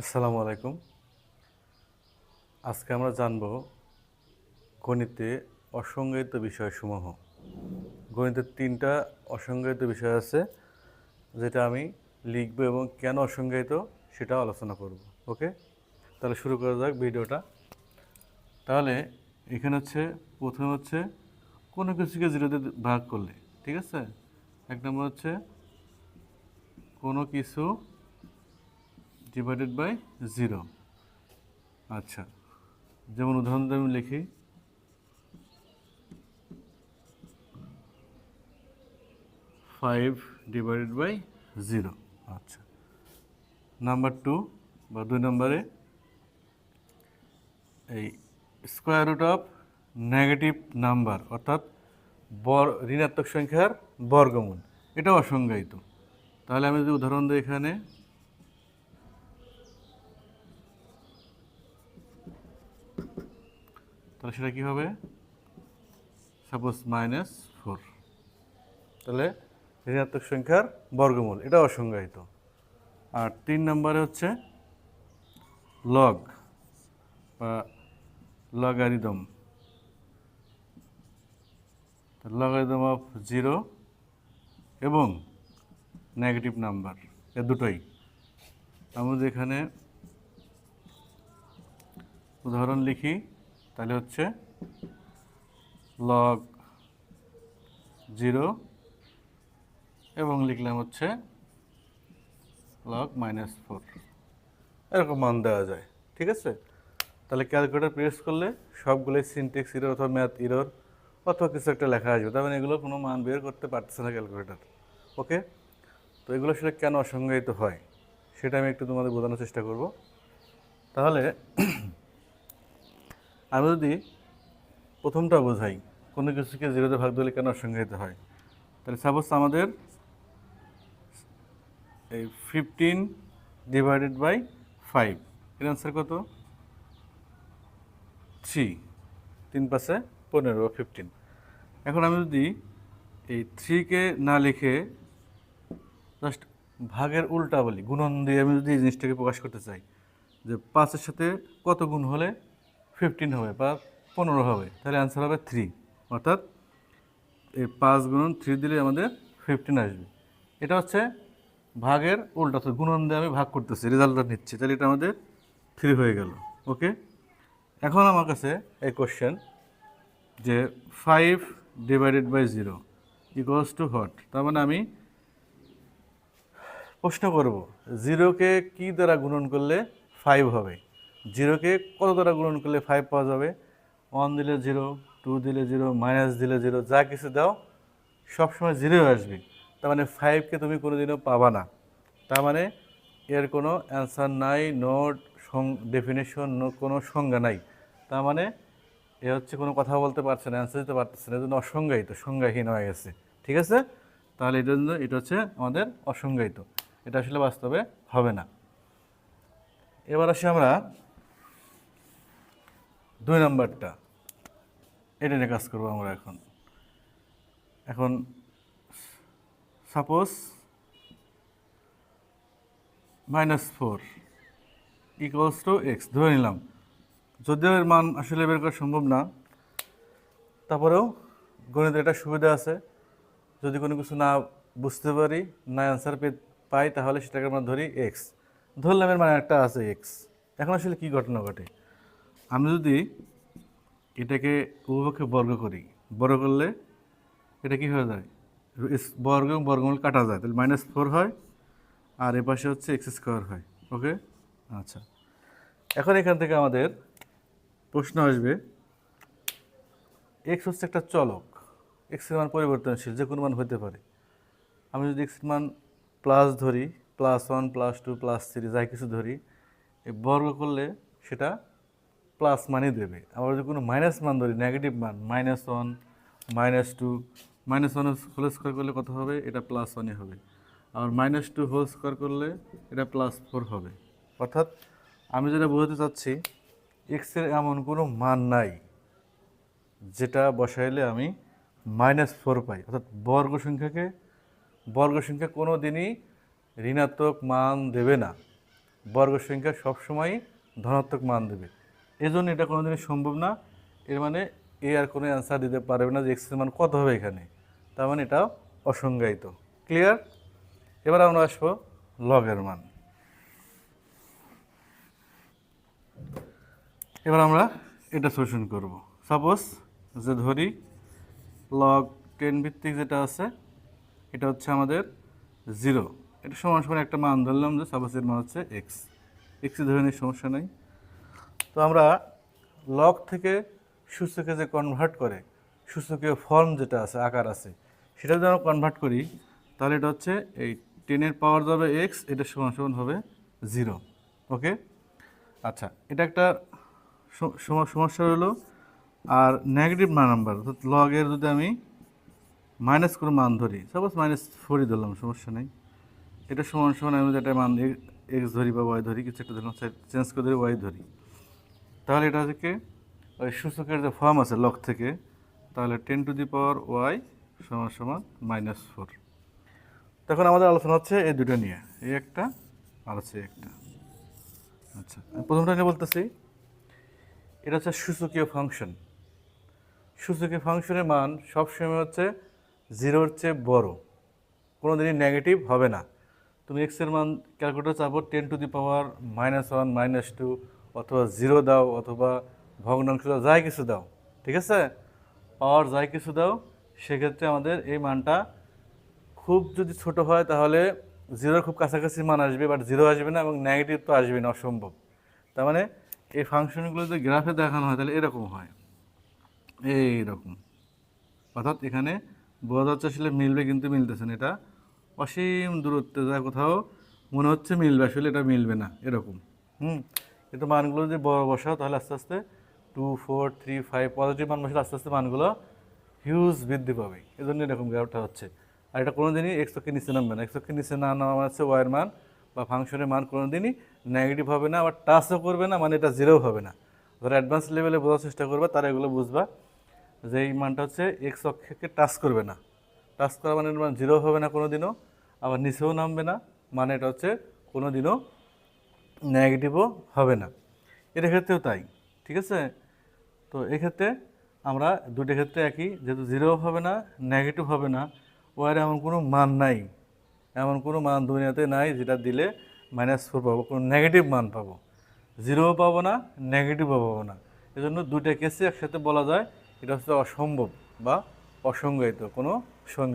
আসসালামু আলাইকুম। আজকে আমরা জানব গণিতে অসংজ্ঞায়িত বিষয়সমূহ। গণিতের তিনটা অসংজ্ঞায়িত বিষয় আছে, যেটা আমি লিখব এবং কেন অসংজ্ঞায়িত সেটা আলোচনা করব, ওকে? তাহলে শুরু করা যাক ভিডিওটা। তাহলে এখানে হচ্ছে, প্রথমে হচ্ছে, কোনো কিছুকে জিরোতে ভাগ করলে, ঠিক আছে? এক নম্বর হচ্ছে, কোনো কিছু ডিভাইডেড বাই জিরো আচ্ছা যেমন উদাহরণ আমি লিখি। ফাইভ ডিভাইডেড বাই জিরো আচ্ছা নাম্বার টু বা দুই নম্বরে এই square root of negative number অর্থাৎ বর, ঋণাত্মক সংখ্যার বর্গমূল এটা অসংজ্ঞায়িত। তাহলে আমি যদি উদাহরণ দিই এখানে তাহলে সেটা কী হবে? সাপোজ মাইনাস ফোর তাহলে ঋণাত্মক সংখ্যার বর্গমূল, এটা অসংজ্ঞায়িত। আর তিন নম্বরে হচ্ছে লগ বা লগারিদম লগারিদম অফ জিরো এবং নেগেটিভ নাম্বার এ দুটোই। আমরা যদি এখানে উদাহরণ লিখি। তাহলে হচ্ছে লগ জিরো এবং লিখলাম হচ্ছে লগ মাইনাস ফোর এরকম মান দেওয়া যায়, ঠিক আছে? তাহলে ক্যালকুলেটার প্রেস করলে সবগুলোই সিনটেক্স ইরোর অথবা ম্যাথ ইরোর অথবা কিছু একটা লেখা আসবে। তার মানে এগুলো কোনো মান বের করতে পারতেছে না ক্যালকুলেটার ওকে তো এগুলো সেটা কেন অসংজ্ঞায়িত হয়, সেটা আমি একটু তোমাদের বোঝানোর চেষ্টা করব। তাহলে আমি যদি প্রথমটা বোঝাই, কোনো কিছুকে জিরোতে ভাগ দিলে কেন অসংজ্ঞায়িত হয়? তাহলে সাপোজ আমাদের এই ফিফটিন ডিভাইডেড বাই ফাইভ এর অ্যান্সার কত? থ্রি তিন পাশে পনেরো বা ফিফটিন এখন আমি যদি এই থ্রিকে না লিখে জাস্ট ভাগের উল্টা বলি, গুণন দিয়ে আমি যদি এই জিনিসটাকে প্রকাশ করতে চাই, যে পাঁচের সাথে কত গুণ হলে ফিফটিন হবে বা পনেরো হবে, তাহলে অ্যান্সার হবে থ্রি অর্থাৎ এই পাঁচ গুণন থ্রি দিলে আমাদের ফিফটিন আসবে। এটা হচ্ছে ভাগের উল্টা, অর্থাৎ গুণন দিয়ে আমি ভাগ করতেছি রেজাল্টটা নিচ্ছি, তাহলে এটা আমাদের থ্রি হয়ে গেল ওকে এখন আমার কাছে এই কোশ্চেন যে five divided by zero equals to hot তার মানে আমি প্রশ্ন করব জিরোকে কি দ্বারা গুণন করলে ফাইভ হবে? জিরোকে কত দ্বারা গুণন করলে ফাইভ পাওয়া যাবে? ওয়ান দিলে জিরো টু দিলে জিরো মাইনাস দিলে জিরো যা কিছু দাও, সবসময় জিরো আসবে। তার মানে ফাইভকে তুমি কোনোদিনও পাবা না। তার মানে এর কোনো অ্যান্সার নাই নোট ডেফিনেশন কোনো সংজ্ঞা নাই। তার মানে এ হচ্ছে কোনো কথা বলতে পারছে না অ্যান্সার দিতে পারতেছে না এই জন্য অসংজ্ঞায়িত, সংজ্ঞাহীন হয়ে গেছে। ঠিক আছে? তাহলে এটার জন্য এটা হচ্ছে আমাদের অসংজ্ঞায়িত। এটা আসলে বাস্তবে হবে না। এবার আসি আমরা দুই নম্বরটা। এটা নিয়ে কাজ করব আমরা এখন। এখন suppose minus four equals to X ধরে নিলাম। যদিও এর মান আসলে বের করা সম্ভব না, তারপরেও গণিতের একটা সুবিধা আছে। যদি কোনো কিছু না বুঝতে পারি, না অ্যান্সার পে পাই, তাহলে সেটাকে আমরা ধরি এক্স ধরলাম এর মানে একটা আছে এক্স এখন আসলে কী ঘটনা ঘটে? আমি যদি এটাকে উভয়পক্ষে বর্গ করি, বর্গ করলে এটা কি হয়ে যায়? বর্গ এবং বর্গমূল কাটা যায়, তাহলে মাইনাস ফোর হয় আর এ পাশে হচ্ছে এক্স স্কোয়ার হয় ওকে আচ্ছা। এখন এখান থেকে আমাদের প্রশ্ন আসবে এক্স হচ্ছে একটা চলক এক্সের মান পরিবর্তনশীল, যে কোনো মান হতে পারে। আমি যদি এক্সের মান প্লাস ধরি plus one plus two plus three যাই কিছু ধরি বর্গ করলে সেটা প্লাস মানই দেবে। আবার যদি কোনো মাইনাস মান ধরি নেগেটিভ মান minus one minus two minus one whole square করলে কত হবে? এটা প্লাস ওয়ানই হবে। আর মাইনাস টু হোল স্কোয়ার করলে এটা প্লাস ফোর হবে। অর্থাৎ আমি যেটা বোঝাতে চাচ্ছি এক্সের এমন কোনো মান নাই, যেটা বসাইলে আমি মাইনাস ফোর পাই। অর্থাৎ বর্গ সংখ্যাকে, বর্গ সংখ্যা কোনো দিনই ঋণাত্মক মান দেবে না। বর্গ সংখ্যা সবসময়ই ধনাত্মক মান দেবে। এজন্য এটা কোনোদিনই সম্ভব না। এর মানে এ আর কোনো অ্যান্সার দিতে পারবে না যে এক্সের মান কত হবে এখানে। তার মানে এটা অসংজ্ঞায়িত। ক্লিয়ার এবার আমরা আসব লগের মান। এবার আমরা এটা শোষণ করব। সাপোজ যে ধরি লগ টেন ভিত্তিক যেটা আছে, এটা হচ্ছে আমাদের জিরো এটা সমান সমান একটা মান ধরলাম যে সাপোজ এর মান হচ্ছে এক্স এক্স ধরে নিই, সমস্যা নেই। তো আমরা লগ থেকে সূচকে যে কনভার্ট করে, সূচকীয় ফর্ম যেটা আছে, আকার আছে সেটা যদি আমরা কনভার্ট করি, তাহলে এটা হচ্ছে এই টেনের পাওয়ার যাবে এক্স এটা সমান সমান হবে জিরো ওকে আচ্ছা এটা একটা সমস্যা হলো, আর নেগেটিভ নাম্বার অর্থাৎ লগের যদি আমি মাইনাস করে মান ধরি সাপোজ মাইনাস ফোরই ধরলাম, সমস্যা নেই। এটা সমান সমান আমি যদি একটা মান এক্স ধরি বা ওয়াই ধরি, কিছু একটা ধরলাম চেঞ্জ করে ধরি ওয়াই ধরি। তাহলে এটা থেকে ওই সূচকের যে ফর্ম আছে লক থেকে, তাহলে ten to the power Y সমান সমান মাইনাস ফোর তখন আমাদের আলোচনা হচ্ছে এই দুটো নিয়ে। এই একটা আর হচ্ছে একটা। আচ্ছা প্রথমটা নিয়ে বলতেছি। এটা হচ্ছে সূচকীয় ফাংশন সূচকীয় ফাংশনের মান সবসময় হচ্ছে জিরোর চেয়ে বড়। কোনো দিনই নেগেটিভ হবে না। তুমি এক্সের মান ক্যালকুলেটর চাপো ten to the power minus one minus two অথবা জিরো দাও, অথবা ভগ্নাংশ দাও, যাই কিছু দাও, ঠিক আছে? পাওয়ার যাই কিছু দাও, সেক্ষেত্রে আমাদের এই মানটা খুব যদি ছোট হয়, তাহলে জিরোর খুব কাছাকাছি মান আসবে বাট জিরো আসবে না এবং নেগেটিভ তো আসবে না, অসম্ভব। তার মানে এই ফাংশনগুলো যদি গ্রাফে দেখানো হয়, তাহলে এরকম হয়। এইরকম। অর্থাৎ এখানে বোঝা যাচ্ছে আসলে মিলবে কিন্তু মিলতেছে না, এটা অসীম দূরত্বে যা কোথাও মনে হচ্ছে মিলবে, আসলে এটা মিলবে না, এরকম। হুম? কিন্তু মানগুলো যদি বড় বসাও, তাহলে আস্তে আস্তে two four three five positive মান বসালে আস্তে আস্তে মানগুলো হিউজ বৃদ্ধি পাবে। এই জন্য এরকম গ্রাফটা হচ্ছে। আর এটা কোনো দিনই অক্ষের নিচে নামবে না। অক্ষের নিচে না নামা মানে হচ্ছে ওয়াইয়ের মান বা ফাংশনের মান কোনো দিনই নেগেটিভ হবে না, আবার টাচও করবে না মানে এটা জিরো হবে না। যারা অ্যাডভান্স লেভেলে বোঝার চেষ্টা করবে, তারা এগুলো বুঝবা যে এই মানটা হচ্ছে এক্স অক্ষকে টাচ করবে না। টাচ করা মানে মান জিরো হবে না কোনো দিনও আবার নিচেও নামবে না মানে এটা হচ্ছে কোনো দিনও নেগেটিভও হবে না। এটার ক্ষেত্রেও তাই, ঠিক আছে? তো এক্ষেত্রে আমরা দুটো ক্ষেত্রে একই, যেহেতু জিরো হবে না নেগেটিভ হবে না ওয়ার এমন কোনো মান নাই। এমন কোনো মান দুনিয়াতে নাই যেটা দিলে মাইনাস ফোর পাবো, কোনো নেগেটিভ মান পাবো। জিরোও পাবো না নেগেটিভও পাবো না। এজন্য দুইটা কেসে একসাথে বলা যায়, এটা হচ্ছে অসম্ভব বা অসংজ্ঞায়িত, কোনো সংজ্ঞা